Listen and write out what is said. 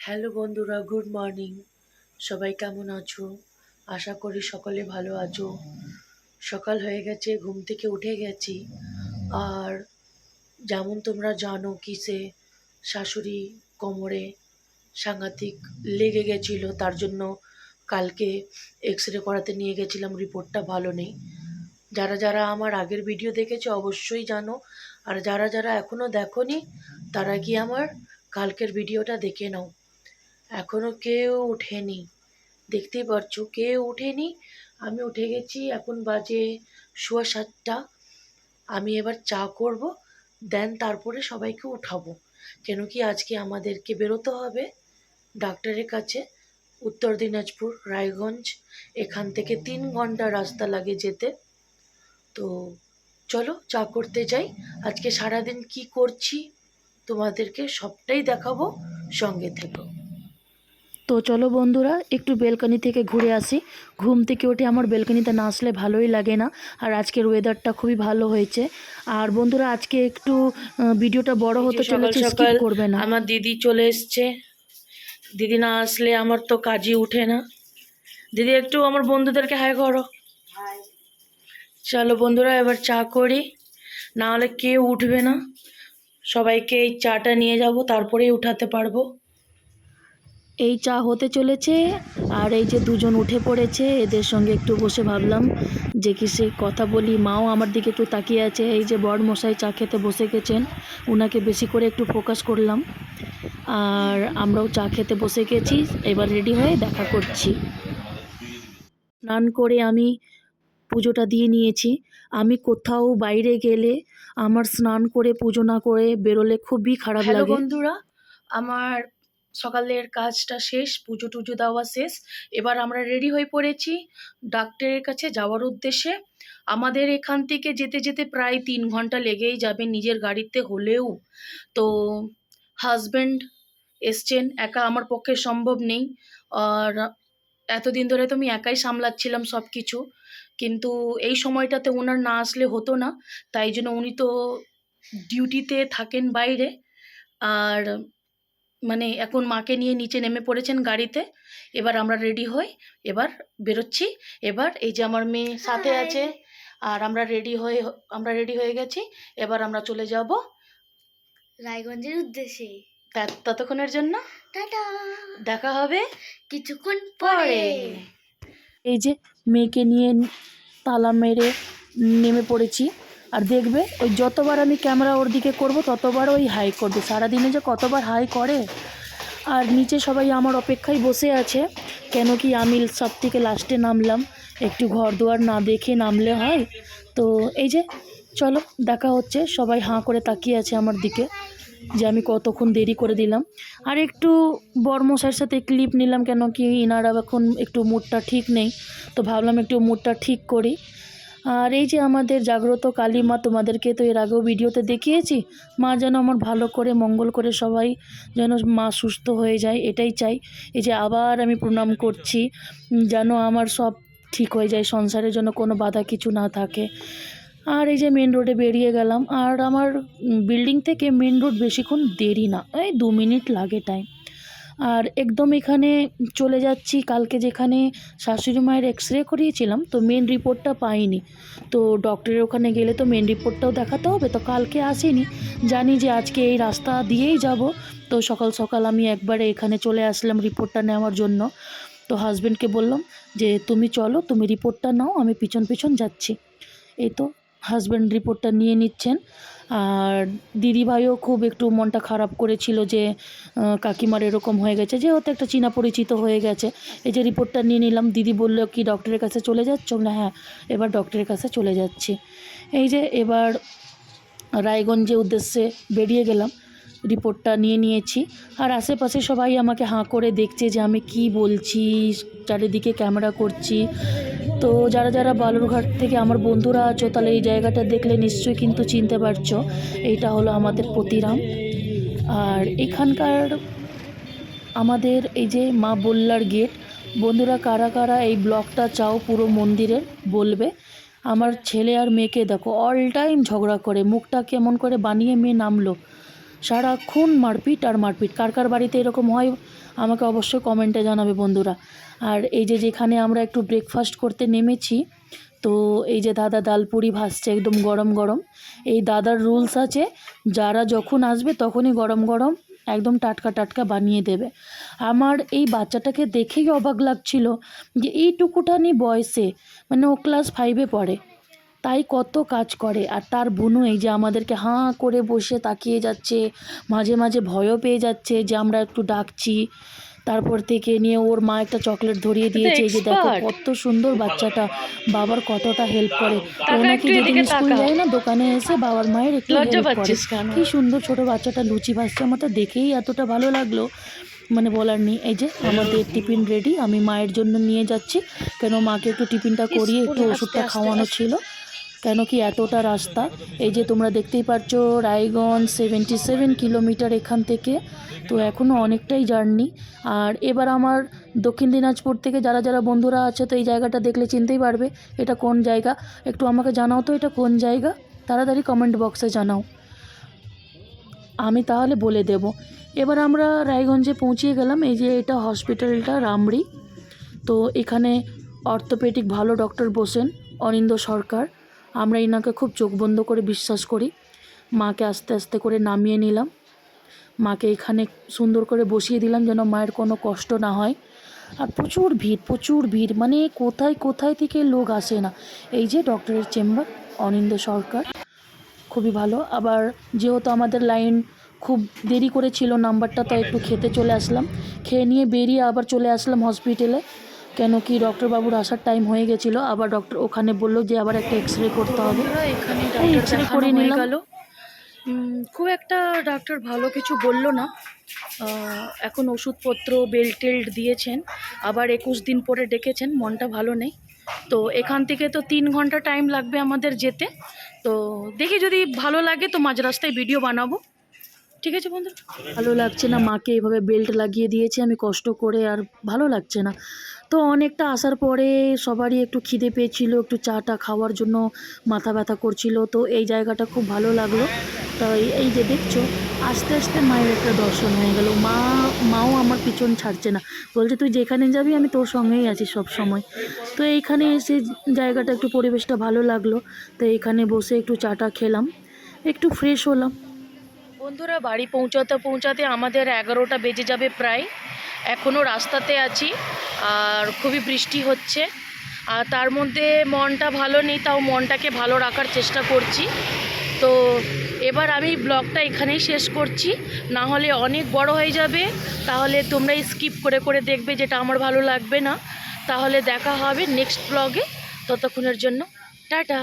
Hello বন্ধুরা, good morning. সবাই কেমন আছো? আশা করি সকলে ভালো আছো। সকাল হয়ে গেছে, ঘুম থেকে উঠে গেছি। আর যেমন তোমরা জানো, কিসে শাশুড়ি কোমরে সাংঘাতিক লেগে গেছিল, তার জন্য কালকে এক্স রে করাতে নিয়ে গেছিলাম, রিপোর্টটা ভালো নেই। যারা যারা আমার আগের ভিডিও দেখেছে, অবশ্যই জানো। আর যারা যারা এখনও দেখোনি, তারা কি আমার কালকের ভিডিওটা দেখে নাও। এখনও কেউ ওঠেনি। দেখতেই পারছ, কেউ ওঠেনি। আমি উঠে গেছি, এখন বাজে সোয়া সাতটা। আমি এবার চা করব, দেন তারপরে সবাইকে উঠাবো। কেন কি আজকে আমাদেরকে বেরোতে হবে ডাক্তারের কাছে, উত্তর দিনাজপুর, রায়গঞ্জ। এখান থেকে তিন ঘণ্টা রাস্তা লাগে যেতে। তো চলো চা করতে যাই। আজকে সারাদিন কি করছি তোমাদেরকে সবটাই দেখাবো। সঙ্গে থেকো। তো চলো বন্ধুরা একটু বেলকানি থেকে ঘুরে আসি। ঘুম থেকে উঠে আমার বেলকানিতে না আসলে ভালোই লাগে না আর আজকের ওয়েদারটা খুবই ভালো হয়েছে। আর বন্ধুরা আজকে একটু ভিডিওটা বড় হতে চলেছে স্কিপ করবে না। আমার দিদি চলে এসছে। দিদি না আসলে আমার তো কাজই উঠে না। দিদি একটু আমার বন্ধুদেরকে হাই করো। চলো বন্ধুরা এবার চা করি। না হলে কেউ উঠবে না। সবাইকে এই চাটা নিয়ে যাব তারপরেই উঠাতে পারব। এই চা হতে চলেছে আর এই যে দুজন উঠে পড়েছে এদের সঙ্গে একটু বসে ভাবলাম যে কি সে কথা বলি। মাও আমার দিকে একটু তাকিয়ে আছে এই যে বড় মশাই চা খেতে বসে গেছেন ওনাকে বেশি করে একটু ফোকাস করলাম। আর আমরাও চা খেতে বসে গেছি এবার রেডি হয়ে দেখা করছি। স্নান করে আমি পুজোটা দিয়ে নিয়েছি। আমি কোথাও বাইরে গেলে আমার স্নান করে পুজো না করে বেরোলে খুবই খারাপ লাগে। বন্ধুরা আমার সকালের কাজটা শেষ, পুজো টুজো দেওয়া শেষ। এবার আমরা রেডি হয়ে পড়েছি ডাক্তারের কাছে যাওয়ার উদ্দেশ্যে। আমাদের এখান থেকে যেতে যেতে প্রায় তিন ঘণ্টা লেগেই যাবে নিজের গাড়িতে হলেও। তো হাজব্যান্ড এসছেন, একা আমার পক্ষে সম্ভব নেই। আর এতদিন ধরে তো আমি একাই সামলাচ্ছিলাম সব কিছু কিন্তু এই সময়টাতে ওনার না আসলে হতো না। তাই জন্য উনি তো ডিউটিতে থাকেন বাইরে। আর মানে এখন মাকে নিয়ে নিচে নেমে পড়েছেন গাড়িতে। এবার আমরা রেডি হই এবার বেরোচ্ছি। এবার এই যে আমার মেয়ে সাথে আছে আর আমরা রেডি হয়ে আমরা রেডি হয়ে গেছি। এবার আমরা চলে যাব রায়গঞ্জের উদ্দেশ্যে। তা- ততক্ষণের জন্য টাটা। দেখা হবে কিছুক্ষণ পরে। পরে। এই যে মেয়েকে নিয়ে তালা মেরে নেমে পড়েছি। আর দেখবে, ওই যতবার আমি ক্যামেরা ওর দিকে করব, ততবার ওই হাই করবে। সারাদিনে যে কতবার হাই করে, আর নিচে সবাই আমার অপেক্ষায় বসে আছে, কেন কি আমি সব থেকে লাস্টে নামলাম। একটু ঘর দুয়ার না দেখে নামলে হয়। তো এই যে, চলো, দেখা হচ্ছে। সবাই হাঁ করে তাকিয়ে আছে আমার দিকে, যে আমি কতক্ষণ দেরি করে দিলাম। আর একটু বর্মশাইয়ের সাথে ক্লিপ নিলাম, কেন কি ইনারা এখন একটু মুডটা ঠিক নেই। তো ভাবলাম একটু মুডটা ঠিক করি। আর এই যে আমাদের জাগ্রত কালী মা তোমাদেরকে তো এর আগেও ভিডিওতে দেখিয়েছি, মা যেন আমার ভালো করে, মঙ্গল করে সবাই যেন মা সুস্থ হয়ে যায়, এটাই চাই। এই যে আবার আমি প্রণাম করছি, যেন আমার সব ঠিক হয়ে যায় সংসারের জন্য কোনো বাধা কিছু না থাকে। আর এই যে মেন রোডে বেরিয়ে গেলাম, আর আমার বিল্ডিং থেকে মেন রোড বেশিক্ষণ দেরি না, এই দু মিনিট লাগে টাইম আর একদম এখানে চলে যাচ্ছি। কালকে যেখানে শাশুড়ি মায়ের এক্স রে করিয়েছিলাম, তো মেন রিপোর্টটা পাইনি। তো ডক্টরের ওখানে গেলে তো মেন রিপোর্টটাও দেখাতে হবে, তো কালকে আসিনি। জানি যে আজকে এই রাস্তা দিয়েই যাব। তো সকাল সকাল আমি একবারে এখানে চলে আসলাম রিপোর্টটা নেওয়ার জন্য। তো হাজব্যান্ডকে বললাম যে, তুমি চলো, তুমি রিপোর্টটা নাও, আমি পিছন পিছন যাচ্ছি। এই তো হাজব্যান্ড রিপোর্টটা নিয়ে নিচ্ছেন। আর দিদিভাইও খুব একটু মনটা খারাপ করেছিল যে কাকিমার এরকম হয়ে গেছে, যে যেহেতু একটা চীনা পরিচিত হয়ে গেছে। এই যে রিপোর্টটা নিয়ে নিলাম, দিদি বলল, কি ডক্টরের কাছে চলে যাচ্ছ? না হ্যাঁ এবার ডক্টরের কাছে চলে যাচ্ছি। এই যে এবার রায়গঞ্জে উদ্দেশ্যে বেরিয়ে গেলাম রিপোর্টটা নিয়ে নিয়েছি। আর আশেপাশে সবাই আমাকে হাঁ করে দেখছে যে, আমি কি বলছি? চারিদিকে ক্যামেরা করছি। তো যারা যারা বালুরঘাট থেকে আমার বন্ধুরা আছো, তাহলে এই জায়গাটা দেখলে নিশ্চয়ই কিন্তু চিনতে পারছ। এইটা হলো আমাদের পতিরাম আর এখানকার আমাদের এই যে মা বল্লার গেট, বন্ধুরা কারা কারা এই ব্লকটা চাও পুরো মন্দিরের বলবে। আমার ছেলে আর মেয়েকে দেখো অল টাইম ঝগড়া করে, মুখটা কেমন করে বানিয়ে মেয়ে নামলো। সারাক্ষণ মারপিট আর মারপিট। কার কার বাড়িতে এরকম হয়, আমাকে অবশ্যই কমেন্টে জানাবে বন্ধুরা। আর এই যে যেখানে আমরা একটু ব্রেকফাস্ট করতে নেমেছি, তো এই যে দাদা ডালপুরি ভাসছে একদম গরম গরম। এই দাদার রুলস আছে, যারা যখন আসবে তখনই গরম গরম, একদম টাটকা টাটকা বানিয়ে দেবে। আমার এই বাচ্চাটাকে দেখেই অবাক লাগছিল যে এইটুকুটানি বয়সে মানে ও ক্লাস ফাইভে পড়ে। তাই কত কাজ করে। আর তার বোনও এই যে আমাদেরকে হাঁ করে বসে তাকিয়ে যাচ্ছে মাঝে মাঝে ভয়ও পেয়ে যাচ্ছে যে আমরা একটু ডাকছি। তারপর থেকে নিয়ে ওর মা একটা চকলেট ধরিয়ে দিয়েছে যে দেখো কত সুন্দর বাচ্চাটা বাবার কতটা হেল্প করে। ও তাকা নাকি একটু যেদিন স্কুল যায় না দোকানে এসে বাবার মায়ের একটু হেল্প করে। কি সুন্দর ছোট বাচ্চাটা লুচি ভাজছে আমার তো দেখেই এতটা ভালো লাগল। মানে বলার নেই এই যে আমাদের টিফিন রেডি আমি মায়ের জন্য নিয়ে যাচ্ছি। কেন মাকে একটু টিফিনটা করিয়ে একটু ওষুধটা খাওয়ানো ছিল। কেন কি এতটা রাস্তা? এই যে তোমরা দেখতেই পাচ্ছ রায়গঞ্জ সেভেন্টি সেভেন কিলোমিটার এখান থেকে। তো এখনও অনেকটাই জার্নি আর এবার আমার দক্ষিণ দিনাজপুর থেকে যারা যারা বন্ধুরা আছে, তো এই জায়গাটা দেখলে চিনতেই পারবে, এটা কোন জায়গা? একটু আমাকে জানাও তো এটা কোন জায়গা? তাড়াতাড়ি কমেন্ট বক্সে জানাও। আমি তাহলে বলে দেব। এবার আমরা রায়গঞ্জে পৌঁছিয়ে গেলাম, এই যে এটা হসপিটালটা রামড়ি। তো এখানে অর্থোপেডিক ভালো ডক্টর বসেন, অনিন্দ সরকার। আমরা এনাকে খুব চোখ বন্ধ করে বিশ্বাস করি। মাকে আস্তে আস্তে করে নামিয়ে নিলাম। মাকে এখানে সুন্দর করে বসিয়ে দিলাম যেন মায়ের কোনো কষ্ট না হয়। আর প্রচুর ভিড় প্রচুর ভিড় মানে কোথায় কোথায় থেকে লোক আসে না। এই যে ডক্টরের চেম্বার অনিন্দ সরকার। খুবই ভালো। আবার যেহেতু আমাদের লাইন খুব দেরি করেছিল, নাম্বারটা তো একটু খেতে চলে আসলাম। খেয়ে নিয়ে বেরিয়ে আবার চলে আসলাম হসপিটালে। কেন কি ডক্টরবাবুর আসার টাইম হয়ে গেছিল আবার ডক্টর ওখানে বলল যে আবার একটা এক্স রে করতে হবে। এখানে এই ডাক্তার করে নিলাম। গেল। খুব একটা ডাক্তার ভালো কিছু বলল না। এখন ওষুধপত্র বেল্ট টেল্ট দিয়েছেন আবার একুশ দিন পরে ডেকেছেন মনটা ভালো নেই। তো এখান থেকে তো তিন ঘণ্টা টাইম লাগবে আমাদের যেতে। তো দেখি যদি ভালো লাগে তো মাঝ রাস্তায় ভিডিও বানাবো। ঠিক আছে বন্ধু? ভালো লাগছে না, মাকে এভাবে বেল্ট লাগিয়ে দিয়েছে, আমি কষ্ট করে আর ভালো লাগছে না। তো অনেকটা আসার পরে সবারই একটু খিদে পেয়েছিল, একটু চাটা খাওয়ার জন্য মাথা ব্যথা করছিল, তো এই জায়গাটা খুব ভালো লাগল। তাই এই যে দেখছ, আস্তে আস্তে মায়ের একটা দর্শন হয়ে গেল। মা, মাও আমার পিছন ছাড়ছে না। বলছে, তুই যেখানে যাবি, আমি তোর সঙ্গেই আছি সব সময় তো এইখানে এসে জায়গাটা একটু পরিবেশটা ভালো লাগল। তো এইখানে বসে একটু চাটা খেলাম। একটু ফ্রেশ হলাম। বন্ধুরা, বাড়ি পৌঁছাতে পৌঁছাতে আমাদের এগারোটা বেজে যাবে প্রায়। এখনও রাস্তাতে আছি, আর খুবই বৃষ্টি হচ্ছে। আর তার মধ্যে মনটা ভালো নেই, তাও মনটাকে ভালো রাখার চেষ্টা করছি। তো এবার আমি ব্লগটা এখানেই শেষ করছি। না হলে অনেক বড় হয়ে যাবে, তাহলে তোমরাই স্কিপ করে করে দেখবে যেটা আমার ভালো লাগবে না। তাহলে দেখা হবে নেক্সট ব্লগে। ততক্ষণের জন্য, টাটা।